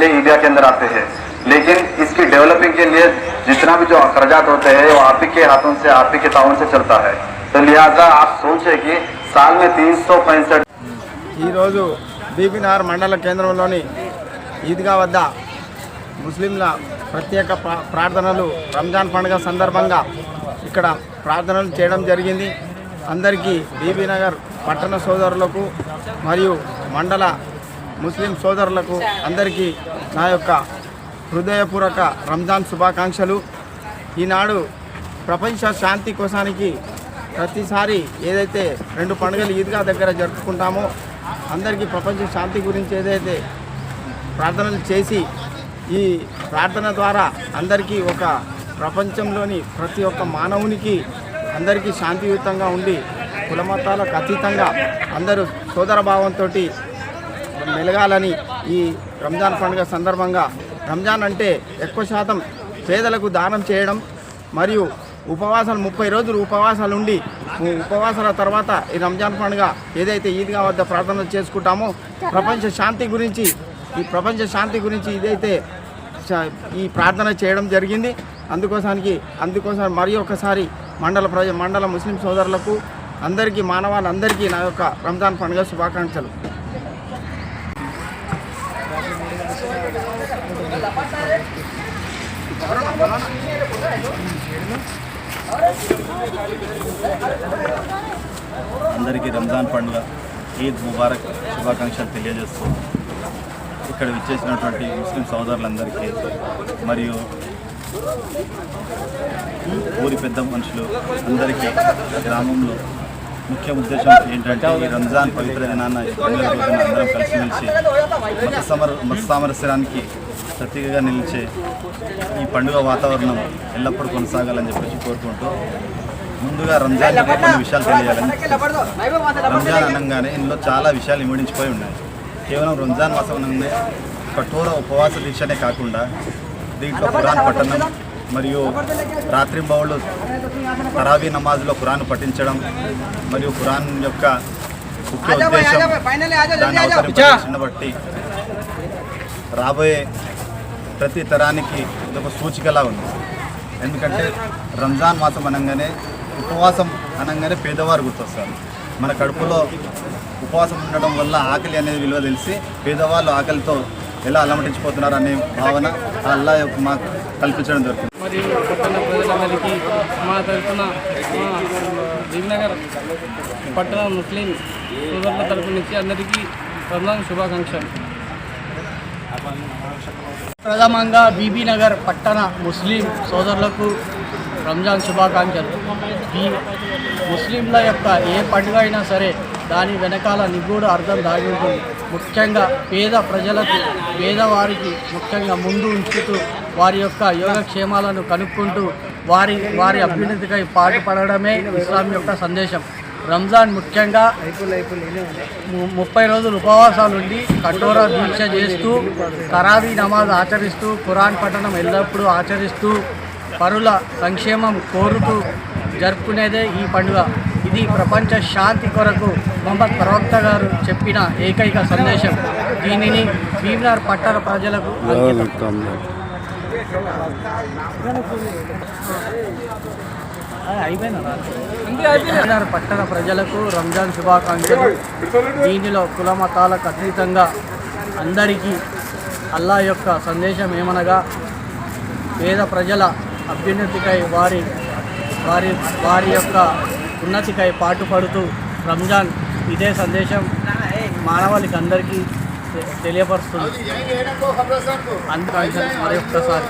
के लिए ईदगाह के अंदर आते हैं लेकिन इसकी डेवलपिंग के लिए जितना भी जो अखराजात होते हैं वो आप ही के हाथों से आप ही के ताउन से चलता है तो लिहाजा आप सोचे कि साल में तीन सौ पैंसठ ఈరోజు బీబీనగర్ మండల కేంద్రంలోని ఈద్గా వద్ద ముస్లింల ప్రత్యేక ప్రా- ప్రార్థనలు రంజాన్ పండుగ సందర్భంగా ఇక్కడ ప్రార్థనలు చేయడం జరిగింది అందరికీ బీబీనగర్ పట్టణ సోదరులకు మరియు మండల ముస్లిం సోదరులకు అందరికీ నా యొక్క హృదయపూర్వక రంజాన్ శుభాకాంక్షలు. ఈనాడు ప్రపంచ శాంతి కోసానికి ప్రతిసారి ఏదైతే రెండు పండుగలు ఈద్గా దగ్గర జరుపుకుంటామో అందరికీ ప్రపంచ శాంతి గురించి ఏదైతే ప్రార్థనలు చేసి ఈ ప్రార్థన ద్వారా అందరికీ ఒక ప్రపంచంలోని ప్రతి ఒక్క మానవునికి అందరికీ శాంతియుతంగా ఉండి కులమతాలకు అతీతంగా అందరూ సోదరభావంతో మెలగాలని ఈ రంజాన్ పండుగ సందర్భంగా. రంజాన్ అంటే ఎక్కువ శాతం పేదలకు దానం చేయడం మరియు ఉపవాసాలు ముప్పై రోజులు ఉపవాసాలు ఉండి ఉపవాసాల తర్వాత ఈ రంజాన్ పండుగ ఏదైతే ఈద్గా వద్ద ప్రార్థన చేసుకుంటామో ప్రపంచ శాంతి గురించి ఈ ప్రపంచ శాంతి గురించి ఇదైతే ఈ ప్రార్థన చేయడం జరిగింది. అందుకోసానికి అందుకోసం మరి ఒకసారి మండల ప్రజ మండల ముస్లిం సోదరులకు అందరికీ మానవాళ్ళందరికీ నా యొక్క రంజాన్ పండుగ శుభాకాంక్షలు. అందరికీ రంజాన్ పండుగ ఈద్ ముబారక్ శుభాకాంక్షలు తెలియజేస్తూ ఇక్కడ విచ్చేసినటువంటి ముస్లిం సోదరులందరికీ మరియు ఊరి పెద్ద మనుషులు అందరికీ గ్రామంలో ముఖ్య ఉద్దేశం ఏంటంటే ఈ రంజాన్ పవిత్ర దినాన్న అందరం కలిసిమెలిసి మత సమర మత సామరస్యానికి ప్రతీకగా నిలిచే ఈ పండుగ వాతావరణం ఎల్లప్పుడూ కొనసాగాలని చెప్పేసి కోరుకుంటూ ముందుగా రంజాన్ కొన్ని విషయాలు తెలియాలని రంజాన్ అనగానే ఇందులో చాలా విషయాలు ఇమిడించిపోయి ఉన్నాయి. కేవలం రంజాన్ మాసం అనగానే కఠోర ఉపవాస దీక్షనే కాకుండా దీంట్లో ఖురాన్ పఠనం మరియు రాత్రింబవళ్ళు తరావీ నమాజ్లో ఖురాన్ పఠించడం మరియు ఖురాన్ యొక్క ముఖ్య ఉద్దేశం దాని అవతరింపజేసిన బట్టి రాబోయే ప్రతి తరానికి ఇదొక ఒక సూచికలా ఉంది. ఎందుకంటే రంజాన్ మాసం అనగానే ఉపవాసం అనగానే పేదవారు గుర్తొస్తారు. మన కడుపులో ఉపవాసం ఉండడం వల్ల ఆకలి అనేది విలువ తెలిసి పేదవాళ్ళు ఆకలితో ఎలా అలమటించిపోతున్నారు అనే భావన ఆ అల్లా యొక్క మాకు కల్పించడం జరుగుతుంది. మరియు పట్టణ ప్రజలందరికీ మా తరఫున దీవినగర్ పట్టణ ముస్లిం సోదరుల తరఫు నుంచి అందరికీ రంజాన్ శుభాకాంక్షలు. ప్రథమంగా బీబీ నగర్ పట్టణ ముస్లిం సోదరులకు రంజాన్ శుభాకాంక్షలు. ఈ ముస్లింల యొక్క ఏ పండుగ అయినా సరే దాని వెనకాల నిగూఢ అర్థం దాగి ఉంటుంది. ముఖ్యంగా పేద ప్రజలకు పేదవారికి ముఖ్యంగా ముందు ఉంచుతూ వారి యొక్క యోగక్షేమాలను కనుక్కుంటూ వారి వారి అభ్యున్నతికై పాటుపడడమే ఇస్లాం యొక్క సందేశం. రంజాన్ ముఖ్యంగా ము- ముప్పై రోజులు ఉపవాసాలు ఉండి కఠోర దీక్ష చేస్తూ తరావీ నమాజ్ ఆచరిస్తూ ఖురాన్ పఠనం ఎల్లప్పుడూ ఆచరిస్తూ పరుల సంక్షేమం కోరుతూ జరుపుకునేదే ఈ పండుగ. ఇది ప్రపంచ శాంతి కొరకు మొహమ్మద్ ప్రవక్త గారు చెప్పిన ఏకైక సందేశం. దీనిని భీమ్నార్ పట్టణ ప్రజలకు అంకితం. అయిపోయినారు పట్టణ ప్రజలకు రంజాన్ శుభాకాంక్షలు. దీనిలో కుల మతాలకు అతీతంగా అందరికీ అల్లా యొక్క సందేశం ఏమనగా పేద ప్రజల అభ్యున్నతికై వారి వారి వారి యొక్క ఉన్నతికై పాటుపడుతూ రంజాన్ ఇదే సందేశం మానవాళికి అందరికీ తెలియపరుస్తుంది. అందుకని మరొక్కసారి